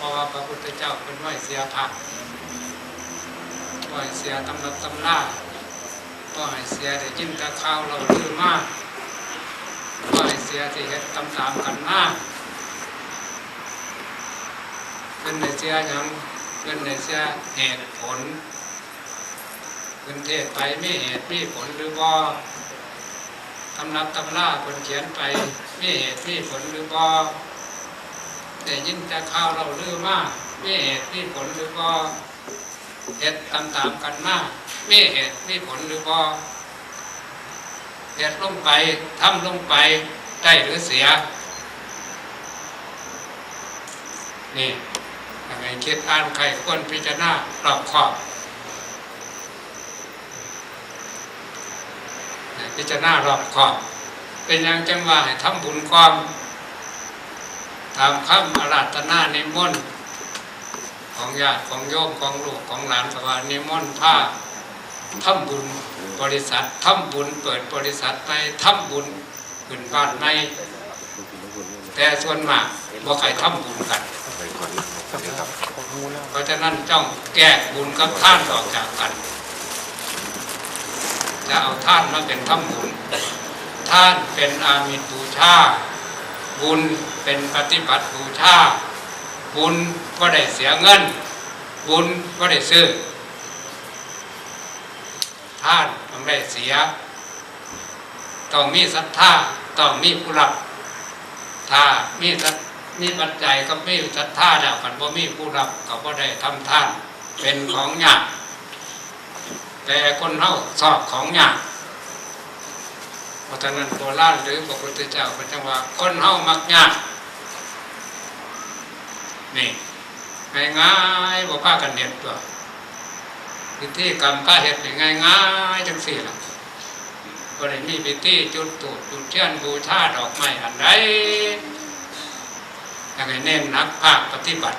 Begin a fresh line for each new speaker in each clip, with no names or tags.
เพราะว่าพระพุทธเจ้าเป็นไหวเสียพระไหวเสียตำรับตำล่าก็ให้เสียได้ยินแต่ข่าวเราลือมากก็ให้เสียที่เฮ็ดตำตามกันมากเป็นในเสียยังเป็นในเสียเหตุผลเป็นเทศไปไมีเหตุไมีผลหรือบ่ตำรับตำล่าคนเขียนไปมีเหตุมีผลหรือบ่ แต่ยินแต่ข่าวเราลือมากไมีเหตุไมีผลหรือบ่เหตุตามตามๆกันมากไมีเหตุไมีผลหรือบ่เหตุลงไปทำลงไปได้หรือเสีย นี่ยังไงคิดอ่านใครควรพิจารณารอบคอบพิจารณารอบคอบ เป็นอย่างจังว่าให้ทำบุญความ ตามคำอาราธนานิมนต์ของญาติของโยมของลูกของหลานสวานิมนต์ผ้าทำบุญบริษัททำบุญเปิดบริษัทไปทำบุญขึ้นบ้านไม่แต่ส่วนมากบ่ใครทำบุญกัน
ก่อนนะครับ
เพราะฉะนั้นจ้องแก้บุญกับท่านออกจากกัน จะเอาท่านมาเป็นทำบุญ ท่านเป็นอามิตบูชา บุญเป็นปฏิบัติบูชาบุญก็ได้เสียเงิน บุญก็ได้ซื้อท่านต้องได้เสีย ต้องมีศรัทธาต้องมีผู้รับถ้ามีมีปัจจัยก็มีศรัทธาแล้วกันว่ามีผู้รับก็บ่ได้ทำท่านเป็นของยากแต่คนเฮาสอบของยาก เพราะฉะนั้นโบราณหรือพระพุทธเจ้าเป็นจังว่าคนเฮามักยากนี่ง่ายๆบ่พากันเด็ดตัวพิธีกรรมก็เฮ็ดง่ายง่ายๆจังสี่ละบ่ได้มีพิธีจุดตูดจุดเทียนบูชาดอกไม้อันใดอยากให้เน้นนักภาคปฏิบัติ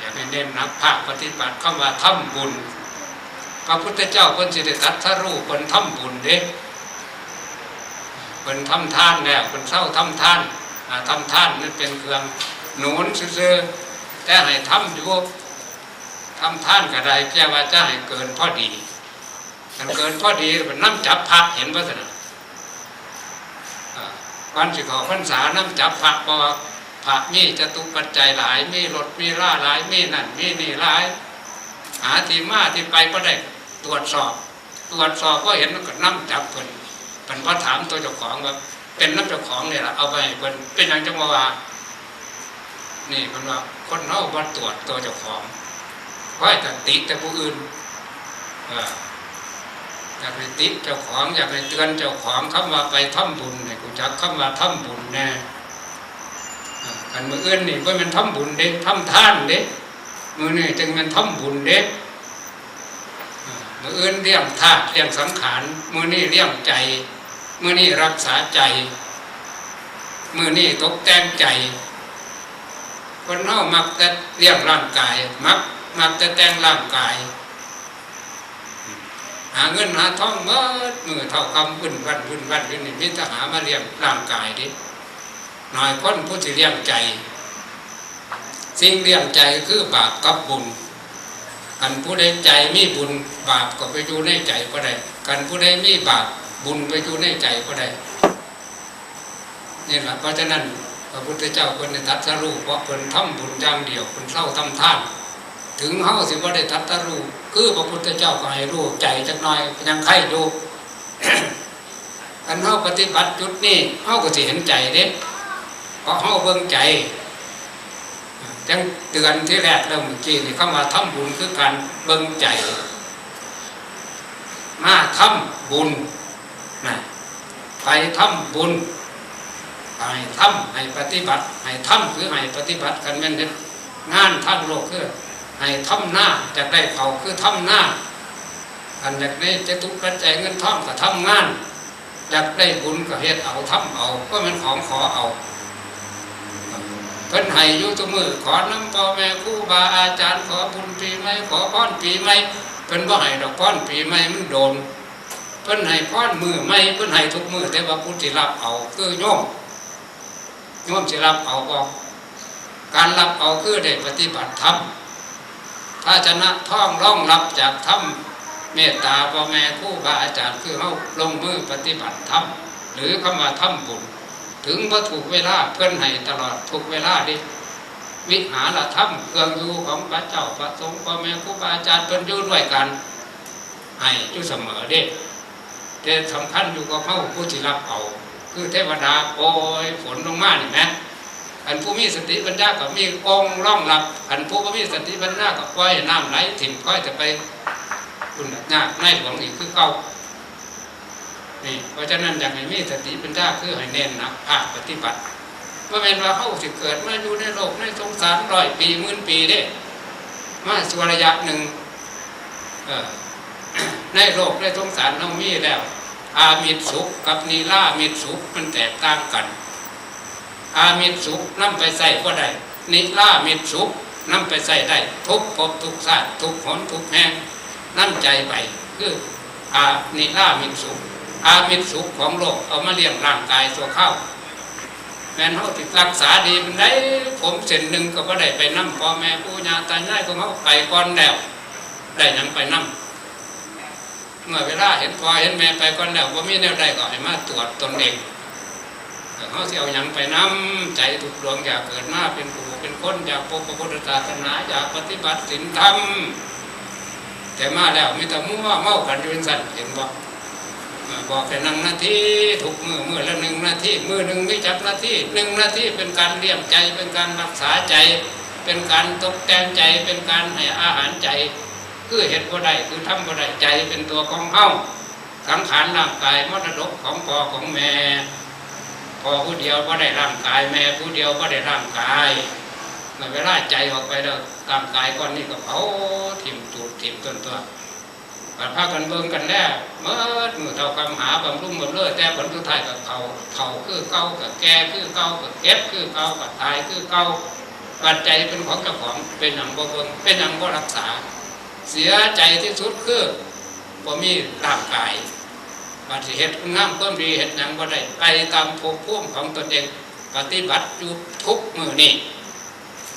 อยากให้เน้นนักภาคปฏิบัติเข้ามาทำบุญ พระพุทธเจ้าคนสิริทัตทรูคนทำบุญเด้ คนทำท่านแล้วคนเศร้าทำท่านทำท่านนั่นเป็นเครื่องหนุนซื่อแต่ให้ทำอยู่ทำท่านก็ได้แค่ว่าจะให้เกินพอดีมันเกินพอดีมันน้ำจับพักเห็นว่าสนะอ่าวันสิขอพรรษาน้ำจับพักเพราะว่าพระมีจตุปัจจัยหลาย มีรถมีล่าหลาย มีนั่นมีนี่หลาย หาที่มาที่ไปก็ได้ตรวจสอบ ตรวจสอบก็เห็นมันก็น้ำจับเพิ่น นว่าถามตัวเจ้าของว่าเป็นน้ำเจ้าของเนี่ยละเอาไปเพิ่นเป็นอย่างจังหวะว่านี่เพิ่นว่าคนเฮาบ่ตรวจตัวเจ้าของไว้แต่ติแต่ผู้อื่นอยากไปติเจ้าของอยากไปเตือนเจ้าของคำว่าไปทำบุญเนี่ยกูจักคำว่าทำบุญแน่กันมืออื่นนี่ว่ามันทำบุญเด็ทำทานเด็มือนี่จึงมันทำบุญเด็มืออื่นเลี้ยงธาตุเลี้ยงสังขารมือนี่เลี้ยงใจ มือนี่รักษาใจ มือนี่ตกแต่งใจ คนเฮามักจะเลี้ยงร่างกาย มักมักจะแต่งร่างกาย หาเงินหาทองเมื่อมือเท่าคำพุ่นวันพุ่นวันพุ่นนี่มิจะหามาเลี้ยงร่างกายดิหน่อยคนผู้ที่เลี้ยงใจ สิ่งเลี้ยงใจคือบาปกับบุญกันผู้ใดใจมีบุญบาปก็ไปอยู่ในใจก็ได้กันผู้ใดมีบาป บุญไปอยู่ในใจก็ได้นี่แหละเพราะฉะนั้นพระพุทธเจ้าคนในทัศรูปเพราะคนทำบุญอย่างเดียวคนเศร้าทำท่าน ถึงเฮาสิว่าได้ทัศรูปคือพระพุทธเจ้าก็ให้รู้ใจจักหน่อยยังไข่ดูกันเฮาปฏิบัติจุดนี้เฮาก็สิเห็นใจเด้เพราะเฮาเบิ่งใจจังเตือนที่แรกเริ่มเมื่อกี้นี่เข้ามาทำบุญคือการเบิ่งใจ มาทำบุญ ไปทำบุญให้ทำให้ปฏิบัติให้ทำคือให้ปฏิบัติกันแม่นเด็ดงานทั้งโลกคือให้ทำหน้าจะได้เขาคือทำหน้าอันอยากได้จะตุกปัจจัยเงินทองก็ทำงานอยากได้บุญก็เฮ็ดเอาทำเอาก็มันของขอเอาเพิ่นให้อยู่ทุกมือขอน้ำพ่อแม่ครูบาอาจารย์ขอบุญปีใหม่ขอพรปีใหม่เพิ่นบ่ให้ดอกพรปีใหม่มันโดน เพิ่นให้พรมือใหม่เพิ่นให้ทุกมือแต่ว่าผู้ที่รับเอาคือโยมโยมสิรับเอาบ่การรับเอาคือได้ปฏิบัติธรรมถ้าชนะท่องร่องรับจากธรรมเมตตาพ่อแม่ครูบาอาจารย์คือเขาลงมือปฏิบัติธรรมหรือคำว่าธรรมบุญ ถึงว่าถูกเวลาเพื่อนให้ตลอดถูกเวลาดิวิหารธรรมเครื่องอยู่ของพระเจ้าพระสงฆ์พ่อแม่ครูบาอาจารย์เพิ่นอยู่ด้วยกันให้อยู่เสมอเด้ แต่สำคัญอยู่กับเขาผู้ที่รับเอา คือเทวดาโปรยฝนลงมาเนี่ไหมอันผู้มีสติปัญญากับมีองค์ร่องรับอันผู้บ่มีสติปัญญากับปล่อยน้ำไหลถิ่มก้อยจะไปคุณหน้าในหลวงอีกคือเก่านี่เพราะฉะนั้นอย่างให้มีสติปัญญาคือให้เน้นนักภาคปฏิบัติว่าเป็นว่าเขาสิเกิดมาอยู่ในโลกในสงสารร้อยปีหมื่นปีเด้มาสุระยะหนึ่งเออ ในโลกในสงสารเรามีแล้ว อามิตสุขกับนีล่ามิตสุขมันแตกต่างกัน อามิตสุขนำไปใส่ก็ได้นิล่ามิตสุขนำไปใส่ได้ ทุกภพทุกชาติทุกหนทุกแห่งนั่นใจไปคืออานิล่ามิตสุข อามิตสุขของโลกเอามาเลี้ยงร่างกายตัวเข้าแม่นเขาติดรักษาดีมันได้ผมเส้นหนึ่งก็บ่ได้ไปนั่งพ่อแม่ปู่ย่าตายายของเขาไปก่อนแล้วได้ยังไปนั่ง เมื่อเวลาเห็นพอเห็นแม่ไปก่อนแล้วว่ามีแนวใดก็ให้มาตรวจตนเองเขาสิเอาหยังไปนํใจถูกดวงอยากเกิดมาเป็นผู้เป็นคนอยากพบพระพุทธศาสนาอยากปฏิบัติศีลธรรมแต่มาแล้วมีแต่มั่วเมากันอยู่เป็นสันเห็นบ่บอกให้นั่งหน้าที่ถูกมือมือละหนึ่งนาทีมือหนึ่งไม่จับหน้าที่หนึ่งนาทีเป็นการเลี้ยงใจเป็นการรักษาใจ เป็นการตกแต่งใจเป็นการให้อาหารใจ คือเหตุบ่ได้คือทำบ่ได้ใจเป็นตัวของเฮาสังขารร่างกายมรดกของพ่อของแม่พ่อผู้เดียวก็ได้ร่างกายแม่ผู้เดียวก็ได้ร่างกายมื่อเวลาใจออกไปแล้วร่างกายก้อนนี้ก็เผาถิ่มตูดถิ่มต้นตัวกันพากันเบิ่งกันแล้วเมื่อมือเท่าคำหาบำรุงบำเลิศแต่ผลสุดท้ายกับเขาเขาคือเก่ากับแก่คือเก่ากับเก็บคือเก่ากับตายคือเก่าปัจจัยเป็นของเจ้าของเป็นอย่างบ่เบิ่งเป็นอย่างบ่รักษา เสียใจที่สุดคือบ่มีร่างกายปฏิเหตุคุณงามความดีเหตุหยังบ่ได้ไปตามภพภูมิของตนเอง ปฏิบัติอยู่ทุกมือนี่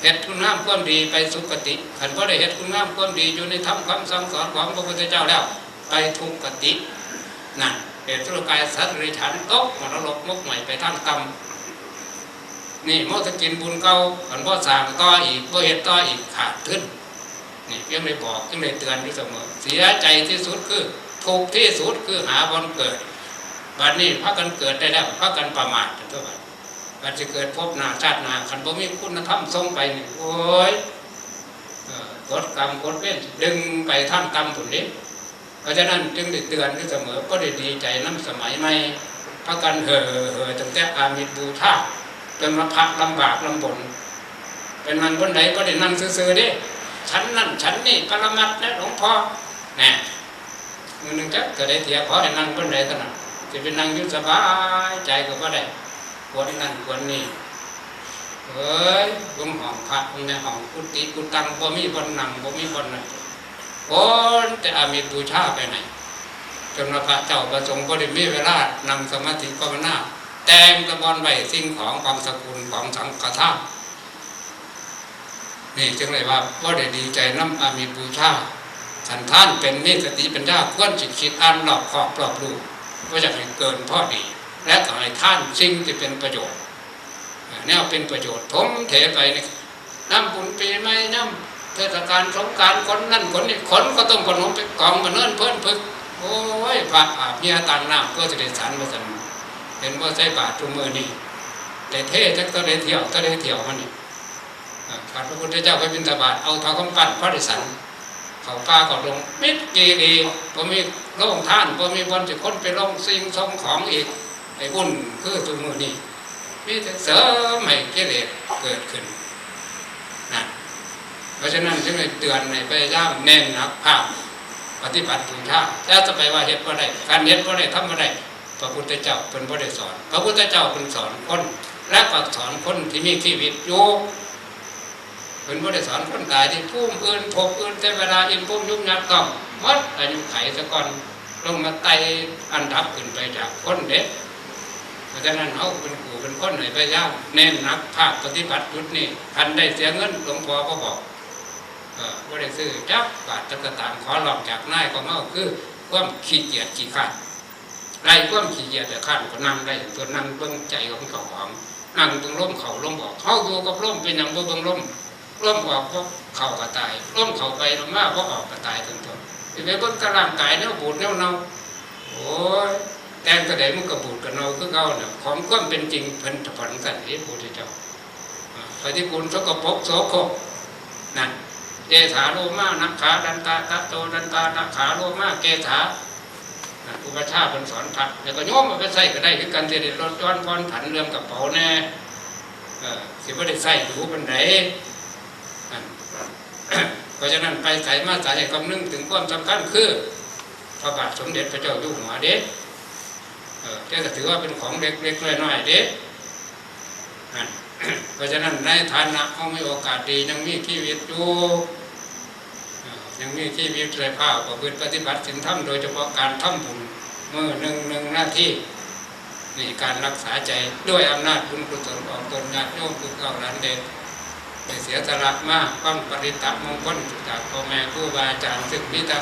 เหตุคุณงามความดีไปสุคติขันบ่ได้เหตุคุณงามความดีอยู่ในธรรมคำสั่งสอนของพระพุทธเจ้าแล้ว ไปทุกตินั่นเหตุสุรกายสัตว์ริฉันตกมรลกมกใหม่ไปทางกรรมนี่มสกินบุญเก่าขันบ่สร้างต่ออีกบ่เหตุต่ออีกขาดขึ้น นี่ยังได้บอกยังได้เตือนอยู่เสมอเสียใจที่สุดคือทุกที่สุดคือหาบนเกิดบัดนี้พากันเกิดได้แล้วพากันประมาทเท่าไหร่บัดจะเกิดพบนาชาตินาขันบ่มีคุณธรรมทรงไปนี่โอ้ยกดกรรมกดเว้นดึงไปท่ามกรรมผลนี้เพราะฉะนั้นจึงได้เตือนอยู่เสมอก็ได้ดีใจน้ำสมัยใหม่พากันเห่อเห่อตั้งแต่อามิตบูชาจนมาพักลำบากลำบนเป็นมันบนไหนก็ได้นั่งซื่อๆเด้ ฉันนั่นฉันนี่ปรมัดและหลวงพ่อน่มือหนึ่งจักก็ได้เถียขอให้นั่งบนไหนกันนจะเป็นนั่งยุ่สบายใจก็ได้ควรนั่นควรนี่เอ้ยลุมห้องพระในห้องกุฏิกุตังบ่มีบนนั่งบ่มีบนนั่นคนแต่อามีบูชาไปไหนจนพระเจ้าประสงค์ก็ได้มีเวลานั่งสมาธิภาวนาแต่งตะบอนไว้สิ่งของของสกุลของสังฆทาน นี่จึงเลยว่าว่าได้ดีใจน้ำอามีบูชาสันท่านเป็นมีสติปัญญาควรจิตคิดอ่านหลอกขอบรอบรู้ว่าจะให้เกินพ่อดี และก็ให้ท่านสิ่งที่เป็นประโยชน์แนวเป็นประโยชน์ทมเทไปนี่น้ำบุญปีไม่น้ำเทศกาลสงการคนนั่นคนนี้คนก็ต้องขนมไปกองมาเนิ่นเพิ่นพึกโอ้ยพระอาบเมียต่างน้ำเพื่อจะได้สันมาสันเห็นว่าใส่บาตรทุกมือนี่แต่เทศก็ได้เที่ยวก็ได้เที่ยวมันนี่ ข้าพระพุทธเจ้าไปบิณฑบาตเอาท้าคำปั้นพระดิสันเขาป้าก็ลงมิดกีดีพอมีโล่งท่านพอมีบอลจะค้นไปลงสิ่งทรงของอีกไอ้บุญคือตัวมือนี่มีแต่เสริมให้กิเลสเกิดขึ้นนะเพราะฉะนั้นจึงเตือนในพระเจ้าเน้นนักภาพปฏิบัติถึงท่าแล้วจะไปว่าเหตุว่าได้การเหตุว่าได้ทำว่าได้พระพุทธเจ้าเป็นพระได้สอน พระพุทธเจ้าเป็นสอนคนและก็สอนคนที่มีชีวิตอยู่ เป็นบริสอนคนตายที่พุ่มอื่นพบอื่นแต่เวลาอินพุ่มยุบยัดต้องมัดอายุไขซะก่อนลงมาไตอันดับขึ้นไปจากคนเด็กเพราะฉะนั้นเขาเป็นครูเป็นคนให้พยายามเน้นหนักภาคปฏิบัติจุดนี้ทันได้เสียเงินหลวงพ่อก็บอกว่าได้ซื้อจักบาทตะกะตางขอลองจากนายก็เมาคือความขี้เกียจขี้ขาดไรความขี้เกียจแต่ขาดก็นั่งได้ตัวนั่งเบื้องใจของเขาของนั่งเบื้องร่มเขาร่มบอกเขาอยู่กับร่มเป็นอย่างบ่เบื้องร่ม ร่มออกก็เข่ากระตายร่มเข่าไปลงมาก็ออกกระตายทั้งตัวไปเบิ่งกระร่างกายเนี่ยบูดเนี่ยเนาโอ้ยแต่งกระเดมันก็บูดกับเนาคือเก่าเนี่ยของความเป็นจริงเพิ่นถอนสันนิพุทธเจ้าปฏิกูลสกปรกโสโครกนั่นเกถาโลมานักขาดันตาตะโตดันตานักขาโลมาเกถาอุปชาเป็นสอนพัดแล้วก็โยมมาไปใส่ก็ได้คือกันเทเดรถย้อนพรผันเรื่องกระเป๋าแน่เออสิบ่ได้ใส่หรูเป็นไหน เพราะฉะนั้นไปใส่มาส่ให้คำนึงถึงความสำคัญคือพระบาทสมเด็จพระเจ้าอยู่หัวเด็กเออแกก็ถือว่าเป็นของเล็กๆน้อยๆเด็กเพราะฉะนั้นในฐานะเขาไมีโอกาสดียังมีชีวิตอยู่ยังมีชีวิตเลยภาพประพฤติปฏิบัติสินธรรมโดยเฉพาะการทำบุญเมื่อหนึ่งหนึ่งหน้าที่นี่การรักษาใจด้วยอำนาจบุญกุศลของตนญาติโยมคือเก่าหลานเด็ก ได้เสียสละมากฟังปริตะมงคลจากพ่อแม่ครูบาอาจารย์ซึ่งมีแต่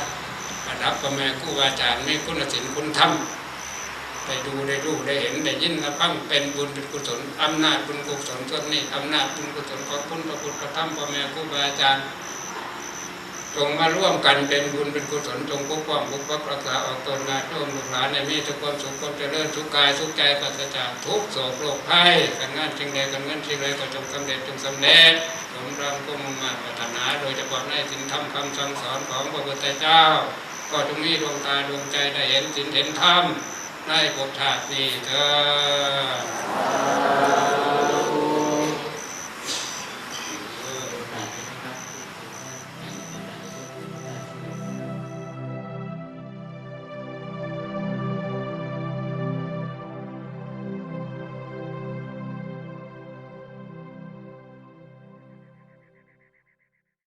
ระดับพ่อแม่ครูบาอาจารย์มีคุณศีลคุณธรรมได้ดูได้รู้ได้เห็นได้ยินได้ฟังเป็นบุญเป็นกุศลอำนาจบุญกุศลส่วนนี้อำนาจบุญกุศลของคุณพระพุทธพระธรรมพ่อแม่ครูบาอาจารย์ จงมาร่วมกันเป็นบุญเป็นกุศลจงปกป้องปกปักรักษาออกตนงานร่วมลูกหลานในมีทุกความสุขความเจริญสุขกายสุขใจปราศจากทุกโศกโรคภัยการงานสิ่งใดการเงินสิ่งใดก็จงสำเร็จจงสำเร็จสมรังกุมมาปรารถนา โดยเฉพาะในสินธรรมคำสั่งสอนของพระพุทธเจ้า ก็จงมีดวงตาดวงใจได้เห็นสินเห็นธรรมได้พบชาตินี้เถิด